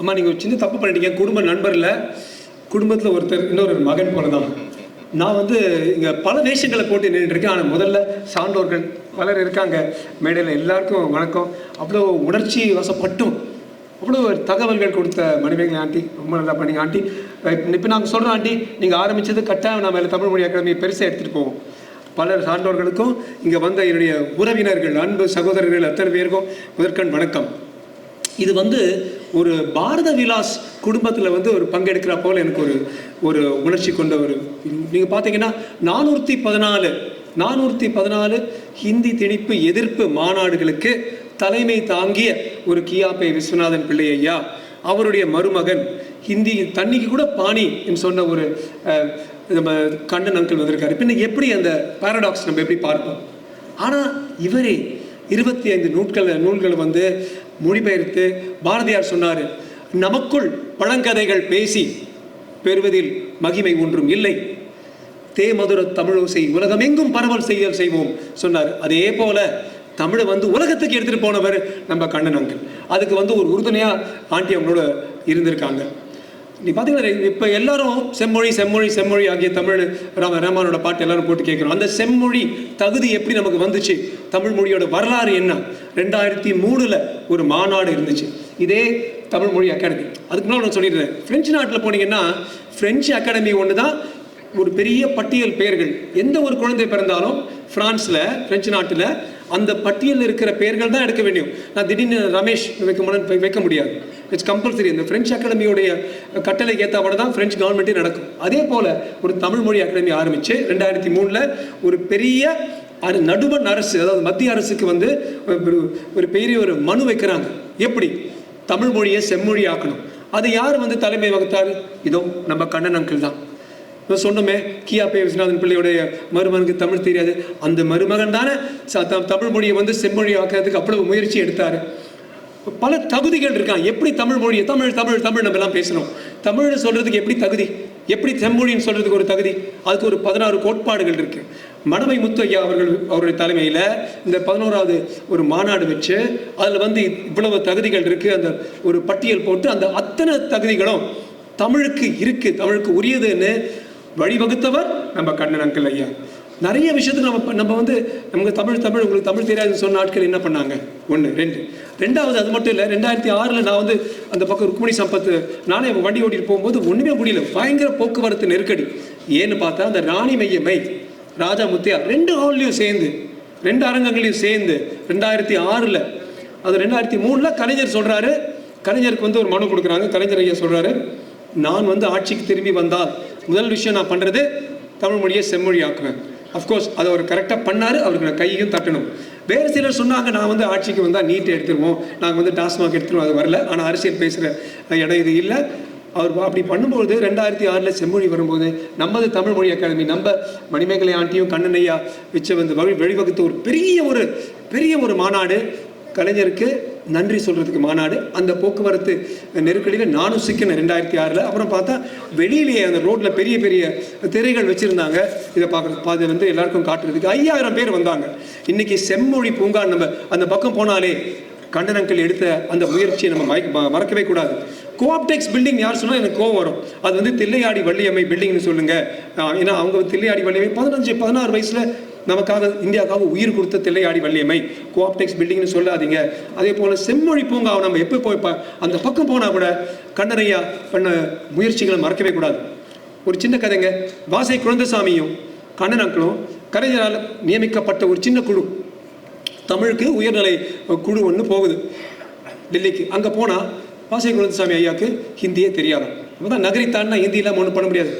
அம்மா நீங்கள் ஒரு சின்ன தப்பு பண்ணிட்டீங்க. குடும்ப நண்பரில் குடும்பத்தில் ஒருத்தர் இன்னொரு மகன் போல தான் நான் வந்து இங்கே பல வேஷங்களை போட்டு நின்றுருக்கேன் ஆனால் முதல்ல சான்றோர்கள் பலர் இருக்காங்க. மேடையில் எல்லாருக்கும் வணக்கம். அவ்வளோ உணர்ச்சி வசப்பட்டும். அவ்வளோ தகவல்கள் கொடுத்த மணிமேகலை ஆண்டி. ரொம்ப நல்லா பண்ணிங்க ஆண்டி. இப்போ நாங்கள் சொல்கிறோம் ஆண்டி நீங்கள் ஆரம்பித்தது கட்டாயம் நம்ம இதுல தமிழ் மொழி அகாடமியை பெருசாக எடுத்துகிட்டு போவோம். பலர் சான்றோர்களுக்கும் இங்கே வந்த என்னுடைய உறவினர்கள் அன்பு சகோதரர்கள் அத்தனை பேருக்கும் முதற்கண் வணக்கம். இது வந்து ஒரு பாரத விலாஸ் குடும்பத்தில் வந்து ஒரு பங்கெடுக்கிற போல் எனக்கு ஒரு ஒரு உணர்ச்சி கொண்ட ஒரு நீங்கள் பார்த்தீங்கன்னா நானூற்றி பதினாலு நானூற்றி பதினாலு ஹிந்தி திணிப்பு எதிர்ப்பு மாநாடுகளுக்கு தலைமை தாங்கிய ஒரு கியாபே விஸ்வநாதன் பிள்ளை ஐயா அவருடைய மருமகன் ஹிந்தி தண்ணிக்கு கூட பாணி என்று சொன்ன ஒரு நம்ம கண்ணன் அங்கிள் வந்திருக்காரு. பின்ன எப்படி அந்த பாரடாக்ஸ் நம்ம எப்படி பார்ப்போம்? ஆனால் இவரே இருபத்தி ஐந்து நூல்களை நூல்களை வந்து மொழிபெயர்த்து பாரதியார் சொன்னார் நமக்குள் பழங்கதைகள் பேசி பெறுவதில் மகிமை ஒன்றும் இல்லை. தேமதுர தமிழோசை உலகமெங்கும் பரவல் செய்தல் செய்வோம் சொன்னார். அதே போல தமிழை வந்து உலகத்துக்கு எடுத்துகிட்டு போனவர் நம்ம கண்ணன் அங்கிள். அதுக்கு வந்து ஒரு உறுதுணையாக ஆண்டி அவங்களோட இருந்திருக்காங்க. நீ பார்த்தீங்கன்னா இப்போ எல்லாரும் செம்மொழி செம்மொழி செம்மொழி ஆகிய தமிழ் ராம ராமானோட பாட்டு எல்லாரும் போட்டு கேட்குறோம். அந்த செம்மொழி தகுதி எப்படி நமக்கு வந்துச்சு? தமிழ் மொழியோட வரலாறு என்ன? ரெண்டாயிரத்தி மூணில் ஒரு மாநாடு இருந்துச்சு. இதே தமிழ் மொழி அகாடமி அதுக்கு முன்னாடி நான் சொல்லிடுறேன் ஃப்ரெஞ்சு நாட்டில் போனீங்கன்னா ஃப்ரெஞ்சு அகாடமி ஒன்று தான் ஒரு பெரிய பட்டியல் பெயர்கள். எந்த ஒரு குழந்தை பிறந்தாலும் ஃப்ரான்ஸில் ஃப்ரெஞ்சு நாட்டில் அந்த பட்டியலில் இருக்கிற பெயர்கள் தான் எடுக்க வேண்டும். நான் திடீர்னு ரமேஷ் வைக்க வைக்க முடியாது. இட்ஸ் கம்பல்சரி இந்த பிரெஞ்சு அகாடமியோடைய கட்டளைக்கு ஏற்றபடி தான் பிரெஞ்சு கவர்மெண்ட்டே நடக்கும். அதே போல் ஒரு தமிழ் மொழி அகாடமி ஆரம்பித்து ரெண்டாயிரத்தி மூணில் ஒரு பெரிய அரு நடுவண் அரசு அதாவது மத்திய அரசுக்கு வந்து ஒரு ஒரு பெரிய ஒரு மனு வைக்கிறாங்க. எப்படி? தமிழ் மொழியை செம்மொழி ஆக்கணும். அது யார் வந்து தலைமை வகுத்தார்? இதோ நம்ம கண்ணன் அங்கிள் தான். இப்போ சொன்னோமே கியா பே விஸ்வநாதன் பிள்ளையுடைய மருமகனுக்கு தமிழ் தெரியாது. அந்த மருமகன் தானே ச- த- தமிழ் மொழியை வந்து செம்மொழி ஆக்கிறதுக்கு அவ்வளவு முயற்சி எடுத்தாரு. பல தகுதிகள் இருக்கான் எப்படி தமிழ் மொழியை தமிழ் தமிழ் தமிழ் நம்ம எல்லாம் பேசணும். தமிழ்னு சொல்றதுக்கு எப்படி தகுதி? எப்படி செம்மொழின்னு சொல்றதுக்கு ஒரு தகுதி? அதுக்கு ஒரு பதினாறு கோட்பாடுகள் இருக்கு. மணமை முத்து ஐயா அவர்கள் அவருடைய தலைமையில் இந்த பதினோராவது ஒரு மாநாடு வச்சு அதில் வந்து இவ்வளவு தகுதிகள் இருக்கு. அந்த ஒரு பட்டியல் போட்டு அந்த அத்தனை தகுதிகளும் தமிழுக்கு இருக்கு. தமிழுக்கு உரியதுன்னு வழிவகுத்தவர் நம்ம கண்ணன் அங்கிள் ஐயா. நிறைய விஷயத்துக்கு நம்ம நம்ம வந்து நமக்கு தமிழ் தமிழ் உங்களுக்கு தமிழ் தெரியாதுன்னு சொன்ன ஆட்கள் என்ன பண்ணாங்க? ஒன்று ரெண்டு. ரெண்டாவது அது மட்டும் இல்லை ரெண்டாயிரத்தி ஆறில் நான் வந்து அந்த பக்கம் ருக்மணி சம்பத்து நானே வண்டி ஓட்டிட்டு போகும்போது ஒன்றுமே முடியல பயங்கர போக்குவரத்து நெருக்கடி. ஏன்னு பார்த்தா அந்த ராணி மையமை ராஜா முத்தியா ரெண்டு ஹால்லையும் சேர்ந்து ரெண்டு அரங்கங்களையும் சேர்ந்து ரெண்டாயிரத்தி ஆறில். அது ரெண்டாயிரத்தி மூணில் கலைஞர் சொல்கிறாரு கலைஞருக்கு வந்து ஒரு மனு கொடுக்குறாங்க. கலைஞர் ஐயா சொல்கிறாரு நான் வந்து ஆட்சிக்கு திரும்பி வந்தால் முதல் விஷயம் நான் பண்ணுறது தமிழ் மொழியை செம்மொழி ஆக்குவேன் அஃப்கோர்ஸ் அதை அவர் கரெக்டாக பண்ணார் அவருக்கு நான் கையும் தட்டணும். வேறு சிலர் சொன்னாங்க நான் வந்து ஆட்சிக்கு வந்தால் நீட்டை எடுத்துருவோம். நாங்கள் வந்து டாஸ்மாக் எடுத்துருவோம் அது வரல. ஆனால் அரசியல் பேசுகிற இடம் இது இல்லை. அவர் அப்படி பண்ணும்போது ரெண்டாயிரத்தி ஆறில் செம்மொழி வரும்போது நமது தமிழ் மொழி அகாடமி நம்ம மணிமேகலை ஆண்டியும் கண்ணனையா வச்சு வந்து வழி வழிவகுத்த ஒரு பெரிய ஒரு பெரிய ஒரு மாநாடு கலைஞருக்கு நன்றி சொல்கிறதுக்கு மாநாடு. அந்த போக்குவரத்து நெருக்கடியில் நானும் சிக்கினேன் ரெண்டாயிரத்தி ஆறில். அப்புறம் பார்த்தா வெளியிலேயே அந்த ரோட்டில் பெரிய பெரிய திரைகள் வச்சுருந்தாங்க. இதை பார்க்குறது அது வந்து எல்லாருக்கும் காட்டுறதுக்கு ஐயாயிரம் பேர் வந்தாங்க. இன்றைக்கி செம்மொழி பூங்கா நம்ம அந்த பக்கம் போனாலே கண்டனங்கள் எடுத்த அந்த முயற்சியை நம்ம மயக்க மறக்கவே கூடாது. கோஆப்டெக்ஸ் பில்டிங் யார் சொன்னால் எனக்கு கோவம் வரும். அது வந்து தில்லையாடி வள்ளியம்மை பில்டிங்னு சொல்லுங்கள் ஏன்னா அவங்க தில்லையாடி வள்ளியம்மை பதினஞ்சு பதினாறு வயசில் நமக்காக இந்தியாவுக்காக உயிர் கொடுத்த தில்லையாடி வள்ளியம்மை. கோஆப்டெக்ஸ் பில்டிங்னு சொல்லாதீங்க. அதே போல் செம்மொழி பூங்காவை நம்ம எப்போ போய் அந்த பக்கம் போனால் கூட கண்ணனையா பண்ண முயற்சிகளை மறக்கவே கூடாது. ஒரு சின்ன கதைங்க. வாசை குழந்தைசாமியும் கண்ணன் அங்கிளும் கலைஞரால் நியமிக்கப்பட்ட ஒரு சின்ன குழு. தமிழுக்கு உயர்நிலை குழு ஒன்று போகுது. டெல்லிக்கு. அங்கே போனால் வாசை குழந்தசாமி ஐயாவுக்கு ஹிந்தியே தெரியாது அப்போ தான் நகரித்தான்னா தாண்டினா ஹிந்தியெல்லாம் ஒன்றும் பண்ண முடியாது.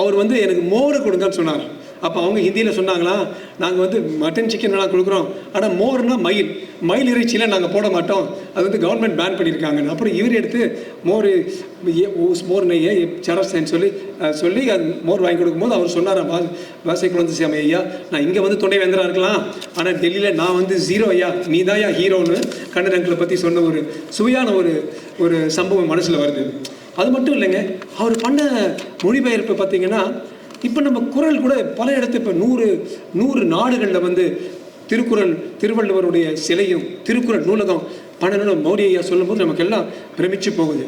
அவர் வந்து எனக்கு மோர் கொடுங்கன்னு சொன்னார். அப்போ அவங்க ஹிந்தியில் சொன்னாங்களா நாங்கள் வந்து மட்டன் சிக்கன் நல்லா கொடுக்குறோம். ஆனால் மோர்னால் மயில். மயில் இறைச்சியில் நாங்கள் போட மாட்டோம். அது வந்து கவர்மெண்ட் பேன் பண்ணியிருக்காங்கன்னு. அப்புறம் இவர் எடுத்து மோர் ஊஸ் மோர் நெய்யை சரஸ்ன்னு சொல்லி சொல்லி அது மோர் வாங்கி கொடுக்கும்போது அவர் சொன்னார் வா வாசை குழந்தைசாமி ஐயா நான் இங்கே வந்து துணை வேந்தராக இருக்கலாம். ஆனால் டெல்லியில் நான் வந்து ஜீரோ ஐயா. நீ தான் ஐயா ஹீரோன்னு கண்ணனங்களை பற்றி சொன்ன ஒரு சுவையான ஒரு ஒரு சம்பவம் மனசில் வருது. அது மட்டும் இல்லைங்க அவர் பண்ண மொழிபெயர்ப்பு பார்த்தீங்கன்னா இப்போ நம்ம குரல் கூட பல இடத்து இப்போ நூறு நூறு நாடுகளில் வந்து திருக்குறள் திருவள்ளுவருடைய சிலையும் திருக்குறள் நூலகம் பன்னெண்டு மௌரிய ஐயா சொல்லும்போது நமக்கு எல்லாம் பிரமிச்சு போகுது.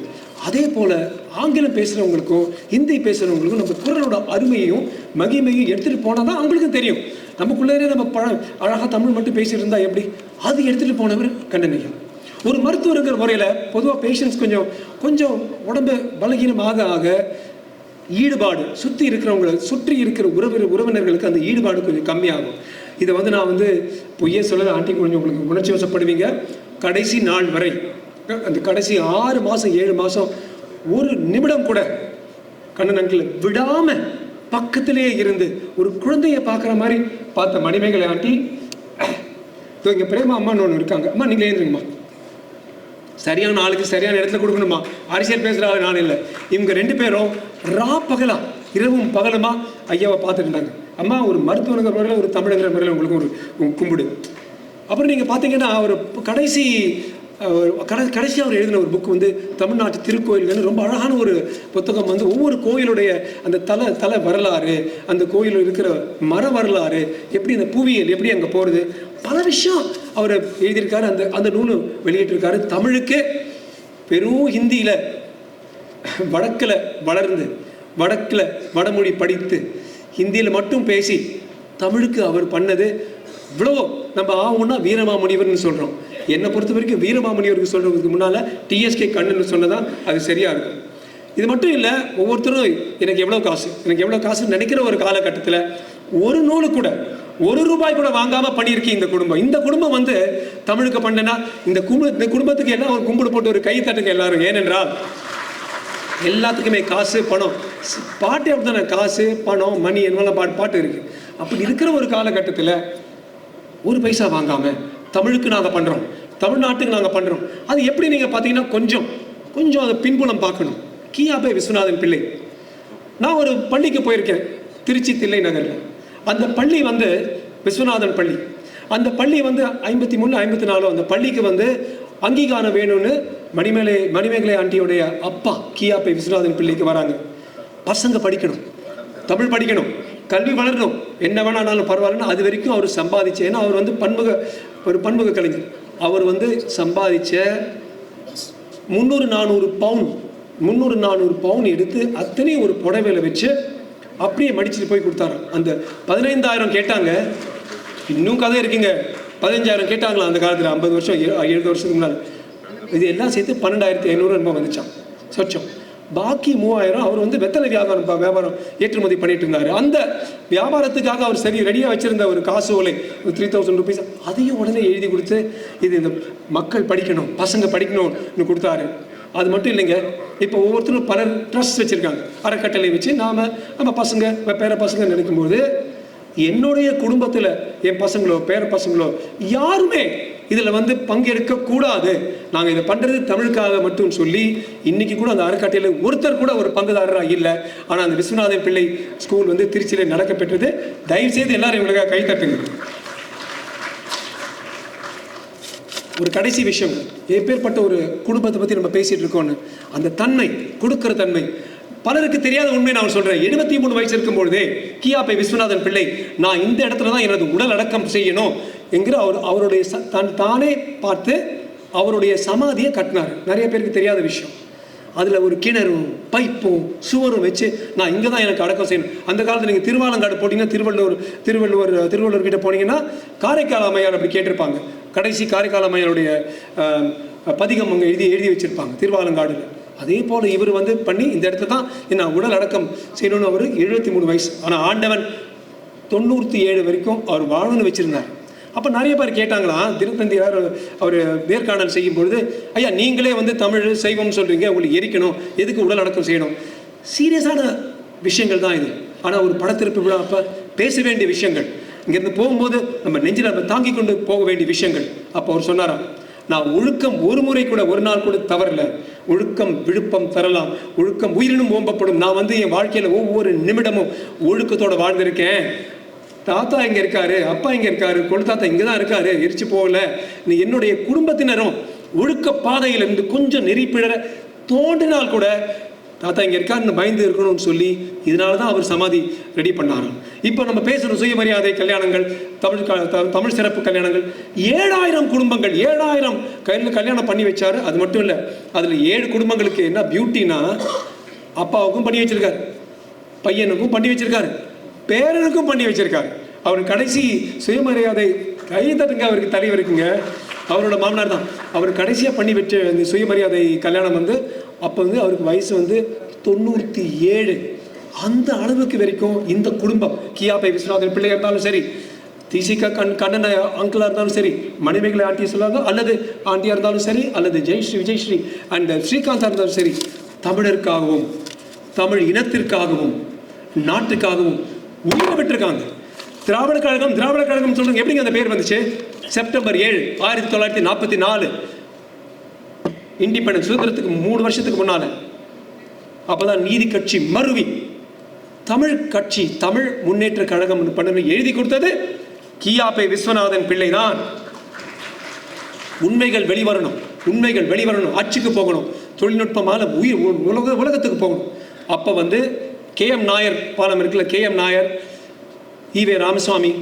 அதே போல ஆங்கிலம் பேசுகிறவங்களுக்கும் ஹிந்தி பேசுகிறவங்களுக்கும் நம்ம குரலோட அருமையையும் மகிமையும் எடுத்துகிட்டு போனால் தான் அவங்களுக்கும் தெரியும். நமக்குள்ளே நம்ம பழ அழகாக தமிழ் மட்டும் பேசிட்டு இருந்தால் எப்படி? அது எடுத்துகிட்டு போனவர் கண்டனையும் ஒரு மருத்துவருங்கிற முறையில் பொதுவாக பேஷண்ட்ஸ் கொஞ்சம் கொஞ்சம் உடம்பு பலகீனமாக ஆக ஈடுபாடு சுற்றி இருக்கிறவங்களை சுற்றி இருக்கிற உறவு உறவினர்களுக்கு அந்த ஈடுபாடு கொஞ்சம் கம்மியாகும். இதை வந்து நான் வந்து பொய்யே சொல்லலை ஆண்டி கொஞ்சம் உங்களுக்கு உணர்ச்சி வசப்படுவீங்க. கடைசி நாள் வரை அந்த கடைசி ஆறு மாதம் ஏழு மாதம் ஒரு நிமிடம் கூட கண்ணனங்கில் விடாமல் பக்கத்திலேயே இருந்து ஒரு குழந்தைய பார்க்குற மாதிரி பார்த்த மணிமேகலை ஆண்டி இதோ இங்கே பிரேமா அம்மான்னு ஒன்று இருக்காங்க. அம்மா நீங்கள் எழுந்துருங்கம்மா. சரியான ஆளுக்கு சரியான இடத்துல கொடுக்கணுமா? அரசியல் பேசுகிற ஆள் நான் இல்லை. இவங்க ரெண்டு பேரும் ரா பகலா இரவும் பகலுமா ஐயாவை பார்த்துட்டு அம்மா ஒரு மருத்துவங்கிற முறையில் ஒரு தமிழங்கிற முறையில் உங்களுக்கு ஒரு கும்பிடு. அப்புறம் நீங்கள் பார்த்தீங்கன்னா ஒரு கடைசி கடை கடைசியாக அவர் எழுதின ஒரு புக் வந்து தமிழ்நாட்டு திருக்கோயில்கள்னு ரொம்ப அழகான ஒரு புத்தகம் வந்து ஒவ்வொரு கோயிலுடைய அந்த தலை தலை வரலாறு அந்த கோயிலில் இருக்கிற மர வரலாறு எப்படி அந்த புவியியல் எப்படி அங்கே போகிறது பல விஷயம் அவர் எழுதியிருக்காரு அந்த அந்த நூலும் வெளியிட்டிருக்காரு. தமிழுக்கே பெரும் ஹிந்தியில் வடக்கில் வளர்ந்து வடக்கில் வடமொழி படித்து ஹிந்தியில் மட்டும் பேசி தமிழுக்கு அவர் பண்ணது இவ்வளோ. நம்ம ஆகும்னா வீரமாமுனிவர்னு சொல்கிறோம் என்னை பொறுத்த வரைக்கும் வீரமாமுனிவருக்கு சொல்கிறதுக்கு முன்னால் டிஎஸ்கே கண்ணுன்னு சொன்னதான் அது சரியாக இருக்கும். இது மட்டும் இல்லை ஒவ்வொருத்தரும் எனக்கு எவ்வளோ காசு எனக்கு எவ்வளோ காசுன்னு நினைக்கிற ஒரு காலகட்டத்தில் ஒரு நூலு கூட ஒரு ரூபாய் கூட வாங்காம பண்ணியிருக்கு இந்த குடும்பம். இந்த குடும்பம் வந்து தமிழுக்கு பண்ணனா இந்த குடும்ப இந்த குடும்பத்துக்கு எல்லாம் ஒரு கும்பிடு போட்டு ஒரு கை தட்டுங்க எல்லாரும். ஏனென்றால் எல்லாத்துக்குமே காசு பணம். பாட்டு பாட்டு அப்படித்தானே? காசு பணம் மணி என்னெல்லாம் பாட்டு பாட்டு இருக்கு. அப்படி இருக்கிற ஒரு காலகட்டத்தில் ஒரு பைசா வாங்காம தமிழுக்கு நாங்கள் பண்ணுறோம் தமிழ்நாட்டுக்கு நாங்கள் பண்ணுறோம் அது எப்படி நீங்கள் பார்த்தீங்கன்னா கொஞ்சம் கொஞ்சம் அதை பின்புலம் பார்க்கணும். கியாபே விஸ்வநாதன் பிள்ளை. நான் ஒரு பள்ளிக்கு போயிருக்கேன். திருச்சி தில்லை நகரில். அந்த பள்ளி வந்து விஸ்வநாதன் பள்ளி. அந்த பள்ளி வந்து ஐம்பத்தி மூணு ஐம்பத்தி நாலு அந்த பள்ளிக்கு வந்து அங்கீகாரம் வேணும்னு மணிமேலை மணிமேகலை ஆண்டியோடைய அப்பா கியாப்பை விஸ்வநாதன் பிள்ளைக்கு வராங்க. பசங்க படிக்கணும். தமிழ் படிக்கணும். கல்வி வளரணும். என்ன வேணாலும் பரவாயில்லன்னு அது வரைக்கும் அவர் சம்பாதிச்சு ஏன்னா அவர் வந்து பன்முக ஒரு பன்முக கலைஞர். அவர் வந்து சம்பாதிச்ச முந்நூறு நானூறு பவுன் முந்நூறு நானூறு பவுன் எடுத்து அத்தனையும் ஒரு புடவையில் வச்சு அப்படியே மடிச்சுட்டு போய் கொடுத்தாரு. அந்த பதினைந்தாயிரம் கேட்டாங்க. இன்னும் கதை இருக்குங்க. பதினஞ்சாயிரம் கேட்டாங்களா அந்த காலத்தில்? ஐம்பது வருஷம் எழுபது வருஷத்துக்கு முன்னால். இது எல்லாம் சேர்த்து பன்னெண்டாயிரத்தி ஐநூறு ரூபாய் வந்துச்சான் சொச்சம். பாக்கி மூவாயிரம் அவர் வந்து வெத்தலை வியாபாரம் வியாபாரம் ஏற்றுமதி பண்ணிட்டு இருந்தார். அந்த வியாபாரத்துக்காக அவர் சரி ரெடியாக வச்சிருந்த ஒரு காசு ஓலை த்ரீ தௌசண்ட் ருபீஸ் அதையும் உடனே எழுதி கொடுத்து இது இந்த மக்கள் படிக்கணும் பசங்க படிக்கணும்னு கொடுத்தாரு. அது மட்டும் இல்லைங்க. இப்போ ஒவ்வொருத்தரும் பலர் ட்ரஸ்ட் வச்சுருக்காங்க. அறக்கட்டளை வச்சு நாம் நம்ம பசங்க நம்ம பேர பசங்க நினைக்கும்போது என்னுடைய குடும்பத்தில் என் பசங்களோ பேர பசங்களோ யாருமே இதில் வந்து பங்கெடுக்க கூடாது. நாங்கள் இதை பண்ணுறது தமிழுக்காக மட்டும் சொல்லி இன்னைக்கு கூட அந்த அறக்கட்டையில் ஒருத்தர் கூட ஒரு பங்குதாரராக இல்லை. ஆனால் அந்த விஸ்வநாதன் பிள்ளை ஸ்கூல் வந்து திருச்சியில் நடக்கப்பெற்றது. தயவுசெய்து தயவு செய்து எல்லாரும் இவங்களுக்காக கை தட்டுங்க. ஒரு கடைசி விஷயம். எப்பேற்பட்ட ஒரு குடும்பத்தை பற்றி நம்ம பேசிகிட்டு இருக்கோன்னு அந்த தன்மை கொடுக்குற தன்மை. பலருக்கு தெரியாத உண்மை நான் சொல்கிறேன் எழுபத்தி மூணு வயசு இருக்கும் பொழுதே விஸ்வநாதன் பிள்ளை நான் இந்த இடத்துல தான் எனது உடல் அடக்கம் செய்யணும் என்கிற அவர் அவருடைய ச- தானே பார்த்து அவருடைய சமாதியை கட்டினார். நிறைய பேருக்கு தெரியாத விஷயம். அதில் ஒரு கிணறும் பைப்பும் சுவரும் வச்சு நான் இங்கே தான் எனக்கு அடக்கம் செய்யணும். அந்த காலத்தில் நீங்கள் திருவாலங்காடு போட்டிங்கன்னா திருவள்ளூர் திருவள்ளுவர் திருவள்ளுவர் கிட்டே போனீங்கன்னா காரைக்கால் அம்மையார் அப்படி கேட்டிருப்பாங்க. கடைசி காரைக்காலமையனுடைய பதிகம் அங்கே எழுதி எழுதி வச்சிருப்பாங்க திருவாலங்காடுல. அதே போல் இவர் வந்து பண்ணி இந்த இடத்துல தான் நான் உடல் அடக்கம் செய்யணும்னு அவர் எழுபத்தி மூணு வயசு. ஆனால் ஆண்டவன் தொண்ணூற்றி ஏழு வரைக்கும் அவர் வாழணும்னு வச்சிருந்தார். அப்போ நிறைய பேர் கேட்டாங்களா திருத்தந்தியார் அவர் நேர்காணல் செய்யும் பொழுது ஐயா நீங்களே வந்து தமிழ் சைவம் சொல்கிறீங்க உங்களுக்கு எரிக்கணும் எதுக்கு உடல் அடக்கம் செய்யணும்? சீரியஸான விஷயங்கள் தான் இது. ஆனால் ஒரு படத்திருப்பு விழா அப்போ பேச வேண்டிய விஷயங்கள். இங்கேருந்து போகும்போது நம்ம நெஞ்சில் நம்ம தாங்கி கொண்டு போக வேண்டிய விஷயங்கள். அப்போ அவர் சொன்னாராம் நான் ஒழுக்கம் ஒரு முறை கூட ஒரு நாள் கூட தவறல. ஒழுக்கம் விழுப்பம் தரலாம். ஒழுக்கம் உயிரினும் ஓம்பப்படும். நான் வந்து என் வாழ்க்கையில் ஒவ்வொரு நிமிடமும் ஒழுக்கத்தோட வாழ்ந்திருக்கேன். தாத்தா இங்கே இருக்காரு அப்பா இங்கே இருக்காரு கொழு தாத்தா தான் இருக்காரு எரிச்சு போகல. நீ என்னுடைய குடும்பத்தினரும் ஒழுக்க பாதையிலிருந்து கொஞ்சம் நெறிப்பிழற தோண்டினால் தோன்றினால் கூட தாத்தா இங்கே இருக்காருன்னு பயந்து இருக்கணும்னு சொல்லி இதனால தான் அவர் சமாதி ரெடி பண்ணாராம் இப்போ நம்ம பேசுகிற சுயமரியாதை கல்யாணங்கள் தமிழ் க- த- தமிழ் சிறப்பு கல்யாணங்கள் ஏழாயிரம் குடும்பங்கள் ஏழாயிரம் கையில் கல்யாணம் பண்ணி வச்சாரு. அது மட்டும் இல்லை அதில் ஏழு குடும்பங்களுக்கு என்ன பியூட்டினா அப்பாவுக்கும் பண்ணி வச்சிருக்காரு பையனுக்கும் பண்ணி வச்சிருக்காரு பேரனுக்கும் பண்ணி வச்சிருக்காரு. அவர் கடைசி சுயமரியாதை கை தட்டுங்க அவருக்கு தலைவருக்குங்க. அவரோட மாமனார் தான். அவர் கடைசியாக பண்ணி வச்ச இந்த சுயமரியாதை கல்யாணம் வந்து அப்போ வந்து அவருக்கு வயசு வந்து தொண்ணூற்றி ஏழு. அந்த அளவுக்கு வரைக்கும் இந்த குடும்பம் கியாபை விஸ்வநாதன் பிள்ளையாக இருந்தாலும் சரி திசிகா கண் கண்ணன் அங்கிளாக இருந்தாலும் சரி மணிமேகலை ஆண்டியை சொல்லுவாங்க அல்லது ஆண்டியாக இருந்தாலும் சரி அல்லது ஜெயஸ்ரீ விஜயஸ்ரீ அண்ட் ஸ்ரீகாந்தாக இருந்தாலும் சரி தமிழருக்காகவும் தமிழ் இனத்திற்காகவும் நாட்டுக்காகவும் உயிரை விட்டுருக்காங்க. திராவிட கழகம் திராவிட கழகம் சொல்றாங்க எப்படிங்க அந்த பேர் வந்துச்சு? செப்டம்பர் ஏழு ஆயிரத்தி தொள்ளாயிரத்தி நாற்பத்தி நாலு. இண்டிபெண்டன்ஸ் சுதந்திரத்துக்கு மூணு வருஷத்துக்கு முன்னால. அப்போதான் நீதி கட்சி மருவி தமிழ் கட்சி தமிழ் முன்னேற்ற கழகம் பண்ண எழுதி கொடுத்தது கியாபை விஸ்வநாதன் பிள்ளை தான் உண்மைகள் வெளிவரணும் உண்மைகள் வெளிவரணும் அச்சுக்கு போகணும் தொழில்நுட்பமான உயிர் உலக உலகத்துக்கு போகணும். அப்போ வந்து கே எம் நாயர் பாலம் இருக்குல்ல K M Nair EV Ramaswamy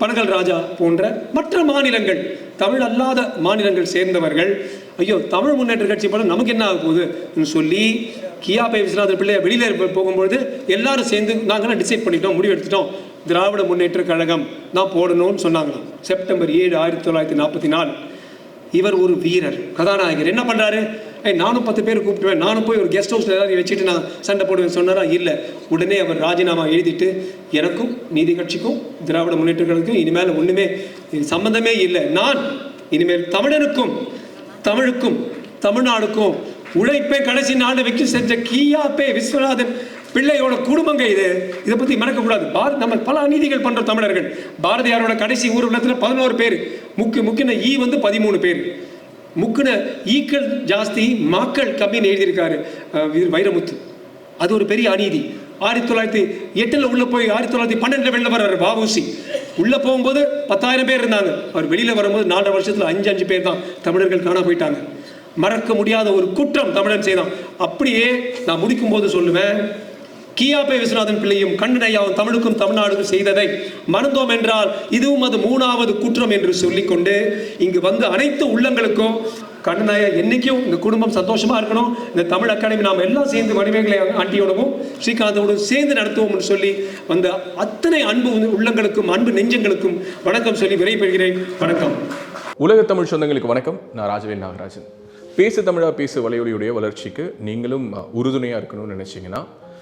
Panagal Raja போன்ற மற்ற மாநிலங்கள் தமிழ் அல்லாத மாநிலங்கள் சேர்ந்தவர்கள் ஐயோ தமிழ் முன்னேற்ற கட்சி படம் நமக்கு என்ன ஆக போகுதுன்னு சொல்லி கியாபை விஸ்வநாதர் பிள்ளைய வெளியில போகும்பொழுது எல்லாரும் சேர்ந்து நாங்களாம் டிசைட் பண்ணிட்டோம் முடிவெடுத்துட்டோம் திராவிட முன்னேற்ற கழகம் நான் போடணும்னு சொன்னாங்களாம். செப்டம்பர் ஏழு ஆயிரத்தி தொள்ளாயிரத்தி நாற்பத்தி நாலு. இவர் ஒரு வீரர் கதாநாயகர். என்ன பண்ணுறாரு ஏய் நானும் பத்து பேர் கூப்பிட்டுவேன். நானும் போய் ஒரு கெஸ்ட் ஹவுஸில் எல்லாரையும் வச்சுட்டு நான் சண்டை போடுவேன் சொன்னாரா? இல்லை. உடனே அவர் ராஜினாமா எழுதிட்டு எனக்கும் நீதி கட்சிக்கும் திராவிட முன்னேற்றங்களுக்கும் இனிமேல் ஒன்றுமே இது இல்லை. நான் இனிமேல் தமிழனுக்கும் தமிழுக்கும் தமிழ்நாடுக்கும் உழைப்பே கடைசி நாடு வைக்க செஞ்ச பே விஸ்வநாதன் பிள்ளையோட குடும்பங்க இது. இதை பற்றி மறக்கக்கூடாது. பாரத் நம்ம பல அநீதிகள் பண்ணுற தமிழர்கள். பாரதியாரோட கடைசி ஊர்வலத்தில் பதினோரு பேர். முக்கிய முக்கிய ஈ வந்து பதிமூணு பேர். முக்குன ஈக்கள் ஜாஸ்தி மாக்கள் கம்மின்னு எழுதியிருக்காரு வைரமுத்து. அது ஒரு பெரிய அநீதி. ஆயிரத்தி தொள்ளாயிரத்தி எட்டில் உள்ளே போய் ஆயிரத்தி தொள்ளாயிரத்தி பன்னெண்டில் வெளில வர்றாரு வாவுசி உள்ளே போகும்போது பத்தாயிரம் பேர் இருந்தாங்க. அவர் வெளியில் வரும்போது நாலரை வருஷத்தில் அஞ்சு அஞ்சு பேர் தான் தமிழர்கள் காண போயிட்டாங்க. மறக்க முடியாத ஒரு குற்றம் தமிழன் செய்தான். அப்படியே நான் முடிக்கும் போது சொல்லுவேன் கியாபே விஸ்வநாதன் பிள்ளையும் கண்ணனையாவும் தமிழுக்கும் தமிழ்நாடுக்கும் செய்ததை மறந்தோம் என்றால் இதுவும் அது மூணாவது குற்றம் என்று சொல்லிக்கொண்டு இங்கு வந்து அனைத்து உள்ளங்களுக்கும் கண்ணனாயா என்றைக்கும் இந்த குடும்பம் சந்தோஷமா இருக்கணும். இந்த தமிழ் அகாடமி நாம் எல்லாம் சேர்ந்து மணிமேகலை ஆண்டியோடவும் ஸ்ரீகாந்தோடும் சேர்ந்து நடத்துவோம்னு சொல்லி வந்த அத்தனை அன்பு உள்ளங்களுக்கும் அன்பு நெஞ்சங்களுக்கும் வணக்கம் சொல்லி விரைபெறுகிறேன் வணக்கம். உலக தமிழ் சொந்தங்களுக்கு வணக்கம். நான் ராஜவேல் நாகராஜன். பேசு தமிழா பேசு வலையொலியுடைய வளர்ச்சிக்கு நீங்களும் உறுதுணையாக இருக்கணும்னு நினச்சிங்கன்னா